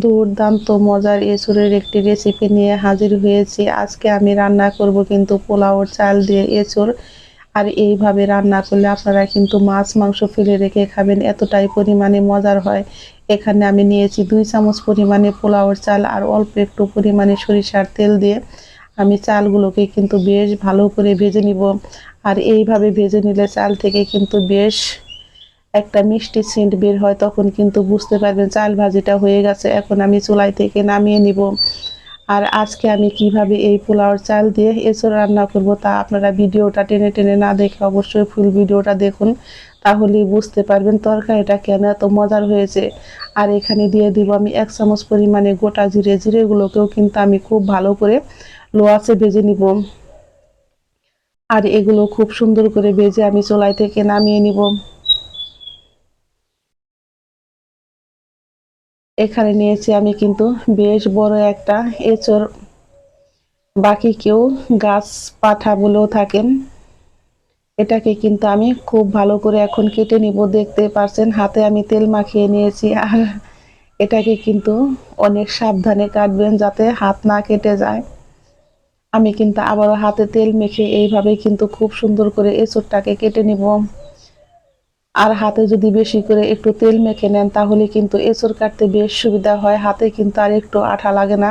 দুর্দান্ত মজার এঁচুড়ের একটি রেসিপি নিয়ে হাজির হয়েছি। আজকে আমি রান্না করব কিন্তু পোলাওর চাল দিয়ে এঁচুড় আর এইভাবে রান্না করলে আপনারা কিন্তু মাছ, মাংস ফেলে রেখে খাবেন, এতটাই পরিমাণে মজার হয়। এখানে আমি নিয়েছি দুই চামচ পরিমাণে পোলাওর চাল আর অল্প একটু পরিমাণে সরিষার তেল দিয়ে। আমি চালগুলোকে কিন্তু বেশ ভালো করে ভেজে নিব। আর এইভাবে ভেজে নিলে চাল থেকে কিন্তু বেশ একটা মিষ্টি সেন্ট বের হয়, তখন কিন্তু বুঝতে পারবেন চাল ভাজিটা হয়ে গেছে, এখন আমি চুলাই থেকে নামিয়ে নিব। আর আজকে আমি কীভাবে এই পোলাওর চাল দিয়ে এসব রান্না করব তা আপনারা ভিডিওটা টেনে টেনে না দেখে অবশ্যই ফুল ভিডিওটা দেখুন, তাহলেই বুঝতে পারবেন তরকারিটা কেন এত মজার হয়েছে। আর এখানে দিয়ে দিব আমি এক চামচ পরিমাণে গোটা জিরে, জিরেগুলোকেও কিন্তু আমি খুব ভালো করে লোয়াসে ভেজে নিব। আর এগুলো খুব সুন্দর করে ভেজে আমি চোলাই থেকে নামিয়ে নিব। এখানে নিয়েছি আমি কিন্তু বেশ বড় একটা এচর বাকি কেউ গাছ পাঠা বলেও থাকেন। এটাকে কিন্তু আমি খুব ভালো করে এখন কেটে নিব, দেখতে পারছেন? হাতে আমি তেল মাখিয়ে নিয়েছি আর এটাকে কিন্তু অনেক সাবধানে কাটবেন যাতে হাত না কেটে যায়। আমি কিন্তু আবারও হাতে তেল মেখে এইভাবে কিন্তু খুব সুন্দর করে এঁচড়টাকে কেটে নিব। আর হাতে যদি বেশি করে একটু তেল মেখে নেন, তাহলে কিন্তু এঁচড় কাটতে বেশ সুবিধা হয়। হাতে কিন্তু আর একটু আঠা লাগে না।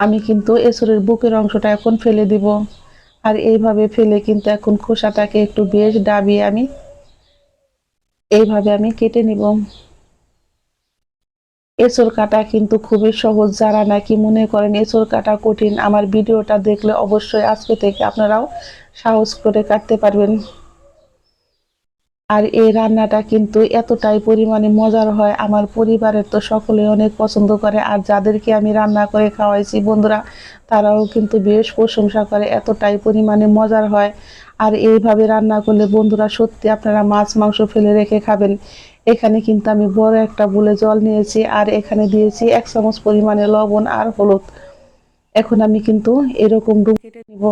আমি কিন্তু এঁচড়ের বুকের অংশটা এখন ফেলে দিব। আর এইভাবে ফেলে কিন্তু এখন খোসাটাকে একটু বেশ ডাবিয়ে আমি এইভাবে আমি কেটে নিব। এঁচড় কাটা কিন্তু খুবই সহজ। যারা নাকি মনে করেন এঁচড় কাটা কঠিন, আমার ভিডিওটা দেখলে অবশ্যই আজকে থেকে আপনারাও সাহস করে কাটতে পারবেন। আর এই রান্নাটা কিন্তু এতটাই পরিমাণে মজার হয়, আমার পরিবারের তো সকলে অনেক পছন্দ করে, আর যাদেরকে আমি রান্না করে খাওয়াইছি বন্ধুরা, তারাও কিন্তু বেশ প্রশংসা করে, এতটাই পরিমাণে মজার হয়। আর এইভাবে রান্না করলে বন্ধুরা সত্যি আপনারা মাছ, মাংস ফেলে রেখে খাবেন। এখানে কিন্তু আমি বড় একটা বুলে জল নিয়েছি আর এখানে দিয়েছি এক চামচ পরিমাণে লবণ আর হলুদ। এখন আমি কিন্তু এরকম ডুব কেটে নিব।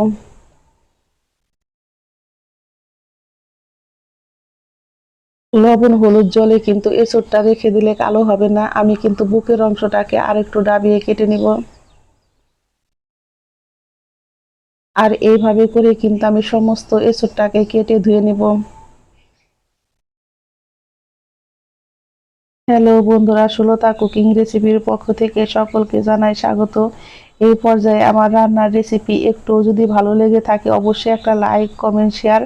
লবণ হলুদ জলে কিন্তু এঁচড়টা রেখে দিলে কালো হবে না। আমি কিন্তু বুকের অংশটাকে আরেকটু ডাবিয়ে কেটে নিব। আর এইভাবে করে কিন্তু আমি সমস্ত এঁচড়টাকে কেটে ধুয়ে নিব। হ্যালো বন্ধুরা, সুলতা কুকিং রেসিপির পক্ষ থেকে সকলকে জানাই স্বাগত। এই পর্যায়ে আমার রান্নার রেসিপি একটু যদি ভালো লেগে থাকে, অবশ্যই একটা লাইক, কমেন্ট, শেয়ার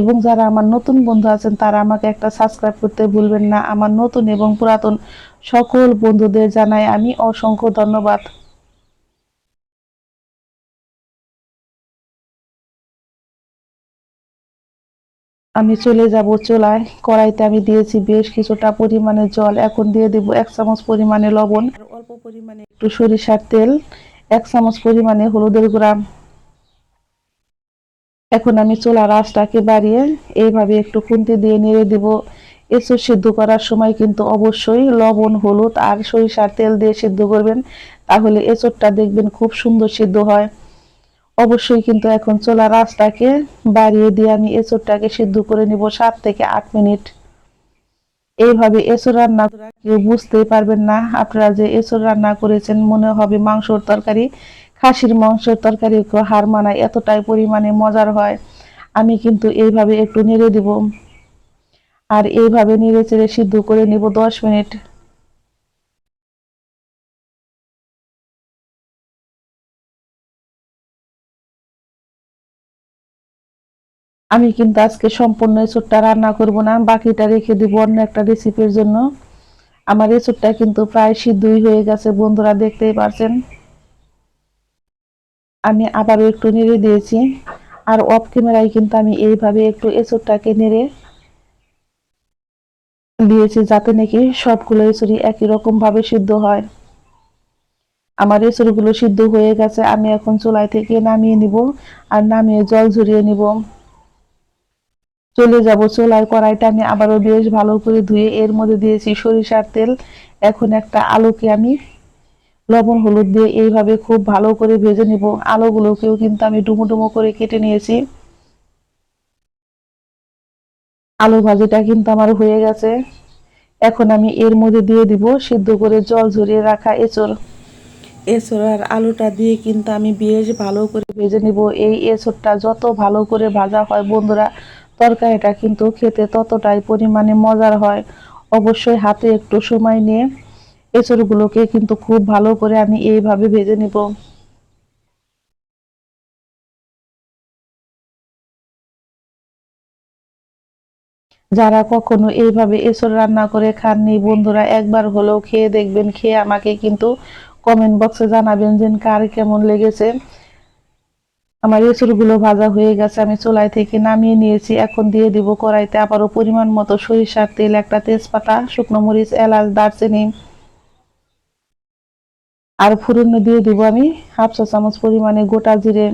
এবং যারা আমার নতুন বন্ধু আছেন, তারা আমাকে একটা সাবস্ক্রাইব করতে ভুলবেন না। আমার নতুন এবং পুরাতন সকল বন্ধুদের জানাই আমি অসংখ্য ধন্যবাদ। আমি চলে যাব চোলায়। কড়াইতে আমি দিয়েছি বেশ কিছুটা পরিমাণে জল। এখন দিয়ে দেব এক চামচ পরিমাণে লবণ। অল্প পরিমাণে একটু সরিষার তেল। এক চামচ পরিমাণে হলুদের গুঁড়া। এখন আমি চোলা আঁচটাকে বাড়িয়ে এইভাবে একটু খুন্তি দিয়ে নেড়ে দিব। এসব সিদ্ধ করার সময় কিন্তু অবশ্যই লবণ, হলুদ আর সরিষার তেল দিয়ে সিদ্ধ করবেন। তাহলে এঁচড়টা দেখবেন খুব সুন্দর সিদ্ধ হয়। অবশ্যই কিন্তু এখন চোলার আঁচটাকে বাড়িয়ে দিয়ে আমি এঁচড়টাকে সিদ্ধ করে নিব সাত থেকে আট মিনিট। এইভাবে এঁচড় রান্না কেউ বুঝতেই পারবেন না। আপনারা যে এঁচড় রান্না করেছেন, মনে হবে মাংসর তরকারি, খাসির মাংসের তরকারি হার মানায়, এতটাই পরিমাণে মজার হয়। আমি কিন্তু এইভাবে একটু নেড়ে দিব। আর এইভাবে নেড়ে চেড়ে সিদ্ধ করে নিব দশ মিনিট। আমি কিন্তু আজকে সম্পূর্ণ এসবটা রান্না করব না, বাকিটা রেখে দিব অন্য একটা রেসিপির জন্য। আমার এসবটা কিন্তু প্রায় সিদ্ধই হয়ে গেছে, বন্ধুরা দেখতেই পারছেন। আমি আবারও একটু নেড়ে দিয়েছি, আর অফ ক্যামেরায় কিন্তু আমি এইভাবে একটু এসবটাকে নেড়ে দিয়েছি, যাতে নাকি সবগুলো এসরি একই রকমভাবে সিদ্ধ হয়। আমার এসরগুলো সিদ্ধ হয়ে গেছে, আমি এখন চুলাই থেকে নামিয়ে নিব, আর নামিয়ে জল ঝরিয়ে নিব। চলে যাব। চোলার কড়াইটা আমি আবারও বেশ ভালো করে ধুয়ে এর মধ্যে দিয়েছি সরিষার তেল। এখন একটা আলুকে আমি লবণ, হলুদ দিয়ে এইভাবে খুব ভালো করে ভেজে নিব। আলুগুলোকেও কিন্তু আমি ডুমো ডুমো করে কেটে নিয়েছি। আলু ভাজিটা কিন্তু আমার হয়ে গেছে। এখন আমি এর মধ্যে দিয়ে দিব সিদ্ধ করে জল ঝরিয়ে রাখা এঁচড়। এঁচড় আর আলুটা দিয়ে কিন্তু আমি বেশ ভালো করে ভেজে নিব। এই এঁচড়টা যত ভালো করে ভাজা হয় বন্ধুরা তরকারিটা কিন্তু খেতে ততটাই পরিমাণে মজার হয়। অবশ্যই হাতে একটু সময় নিয়ে এঁচড়গুলোকে কিন্তু খুব ভালো করে আমি এইভাবে ভেজে নিব। যারা কখনো এইভাবে এসর রান্না করে খাননি, বন্ধুরা একবার হলেও খেয়ে দেখবেন, খেয়ে আমাকে কিন্তু কমেন্ট বক্সে জানাবেন যে কার কেমন লেগেছে। আমার এসরগুলো ভাজা হয়ে গেছে, আমি চুলাই থেকে নামিয়ে নিয়েছি। এখন দিয়ে দিব কড়াইতে আবারও পরিমাণ মতো সরিষার তেল, একটা তেজপাতা, শুকনো মরিচ, এলাচ, দারচিনি। আর ফুরন দিয়ে দিব আমি হাফ চা চামচ পরিমাণে গোটা জিরে।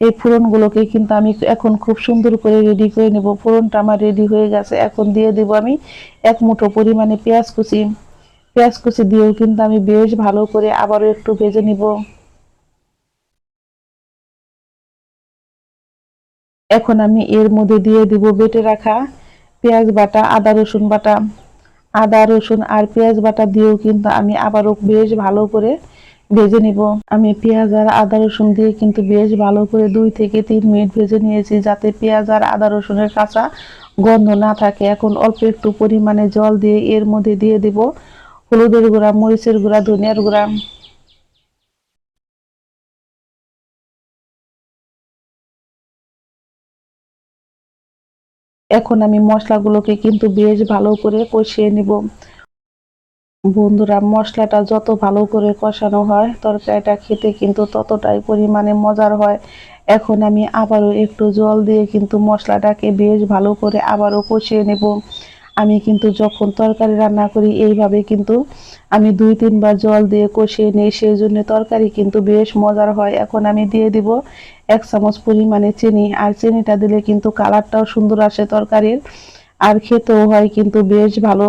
এই ফোড়নগুলোকে কিন্তু আমি এখন খুব সুন্দর করে রেডি করে নেব। ফোড়নটা আমার রেডি হয়ে গেছে। এখন দিয়ে দেব আমি এক মুঠো পরিমাণে পেঁয়াজ কুচি। পেঁয়াজ কুচি দিয়েও কিন্তু আমি বেশ ভালো করে আবারও একটু ভেজে নিব। এখন আমি এর মধ্যে দিয়ে দিব বেটে রাখা পেঁয়াজ বাটা, আদা, রসুন বাটা। আদা, রসুন আর পেঁয়াজ বাটা দিয়েও কিন্তু আমি আবারও বেশ ভালো করে ভেজে নিব। আমি পেঁয়াজ আর আদা, রসুন দিয়ে কিন্তু বেশ ভালো করে দুই থেকে তিন মিনিট ভেজে নিয়েছি যাতে পেঁয়াজ আর আদা, রসুনের কাঁচা গন্ধ না থাকে। এখন অল্প একটু পরিমাণে জল দিয়ে এর মধ্যে দিয়ে দিব হলুদের গুঁড়া, মরিচের গুঁড়া, ধনিয়ার গুঁড়া। এখন আমি মশলাগুলোকে কিন্তু বেশ ভালো করে কষিয়ে নিব। বন্ধুরা, মশলাটা যত ভালো করে কষানো হয়, তরকারিটা খেতে কিন্তু ততটাই পরিমাণে মজার হয়। এখন আমি আবারও একটু জল দিয়ে কিন্তু মশলাটাকে বেশ ভালো করে আবারও কষিয়ে নেব। আমি কিন্তু যখন তরকারি রান্না করি, এইভাবে কিন্তু আমি দুই, তিনবার জল দিয়ে কষিয়ে নিই। সেই জন্য তরকারি কিন্তু বেশ মজার হয়। এখন আমি দিয়ে দিব এক চামচ পরিমাণে চিনি। আর চিনিটা দিলে কিন্তু কালারটাও সুন্দর আসে তরকারির। আর খেতেও হয় কিন্তু বেশ ভালো।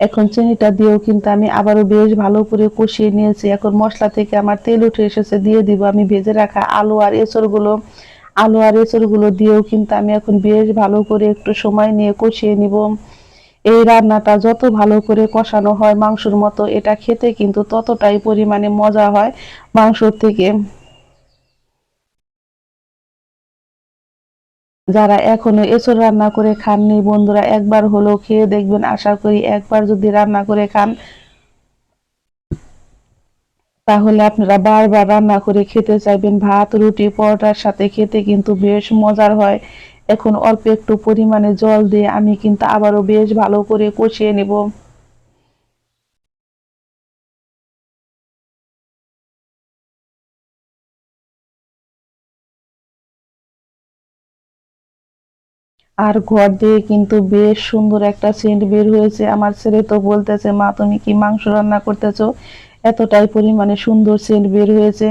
এখন চিনিটা দিয়েও কিন্তু আমি আবারও বেশ ভালো করে কষিয়ে নিয়েছি। এখন মশলা থেকে আমার তেল উঠে এসেছে। দিয়ে দিব আমি ভেজে রাখা আলু আর এসরগুলো আলু আর এসরগুলো দিয়েও কিন্তু আমি এখন বেশ ভালো করে একটু সময় নিয়ে কষিয়ে নিব। এই রান্নাটা যত ভালো করে কষানো হয় মাংসর মতো, এটা খেতে কিন্তু ততটাই পরিমাণে মজা হয় মাংসর থেকে। যারা এখনও এসর রান্না করে খাননি, বন্ধুরা একবার হলেও খেয়ে দেখবেন। আশা করি একবার যদি রান্না করে খান তাহলে আপনারা বারবার রান্না করে খেতে চাইবেন। ভাত, রুটি, পরোটার সাথে খেতে কিন্তু বেশ মজার হয়। এখন অল্প একটু পরিমাণে জল দিয়ে আমি কিন্তু আবারও বেশ ভালো করে কষিয়ে নেব। আর ঘর দিয়ে কিন্তু বেশ সুন্দর একটা সেন্ট বের হয়েছে। আমার ছেলে তো বলতেছে, মা, তুমি কি মাংস রান্না করতেছো? এতটাই পরিমাণে সুন্দর সেন্ট বের হয়েছে।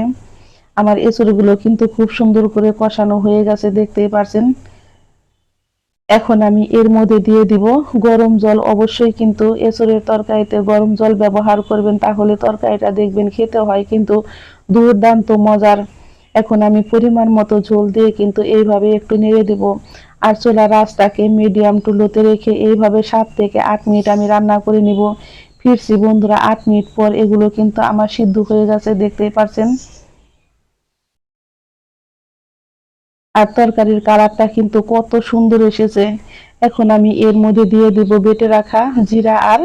আমার এঁচড়গুলো কিন্তু খুব সুন্দর করে কষানো হয়ে গেছে, দেখতেই পারছেন। এখন আমি এর মধ্যে দিয়ে দিব গরম জল। অবশ্যই কিন্তু এঁচড়ের তরকারিতে গরম জল ব্যবহার করবেন, তাহলে তরকারিটা দেখবেন খেতে হয় কিন্তু দুর্দান্ত মজার। এখন আমি পরিমাণ মতো ঝোল দিয়ে কিন্তু এইভাবে একটু নেড়ে দেব। আর চোলা রাসটাকে মিডিয়াম টুলোতে রেখে এইভাবে সাত থেকে আট মিনিট আমি রান্না করে নিব। ফিরছি, বন্ধুরা, আট মিনিট পর এগুলো কিন্তু আমার সিদ্ধ হয়ে গেছে, দেখতেই পারছেন? আর তরকারির কালারটা কিন্তু কত সুন্দর এসেছে। এখন আমি এর মধ্যে দিয়ে দিব বেটে রাখা জিরা আর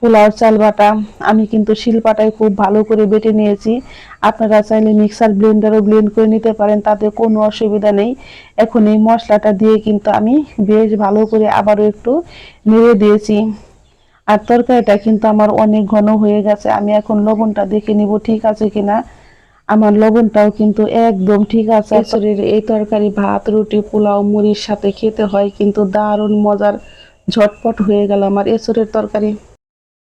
পোলাও চাল বাটা। আমি কিন্তু শিলপাটায় খুব ভালো করে বেটে নিয়েছি। আপনারা চাইলে মিক্সার ব্লেন্ডারও ব্লেন্ড করে নিতে পারেন, তাতে কোনো অসুবিধা নেই। এখন এই মশলাটা দিয়ে কিন্তু আমি বেশ ভালো করে আবারও একটু নেড়ে দিয়েছি। আর তরকারিটা কিন্তু আমার অনেক ঘন হয়ে গেছে। আমি এখন লবণটা দেখে নিব ঠিক আছে কিনা। আমার লবণটাও কিন্তু একদম ঠিক আছে। শরীর এই তরকারি, ভাত, রুটি, পোলাও, মুড়ির সাথে খেতে হয় কিন্তু দারুণ মজার ঝটপট হয়ে গেল আমার এসরের তরকারি।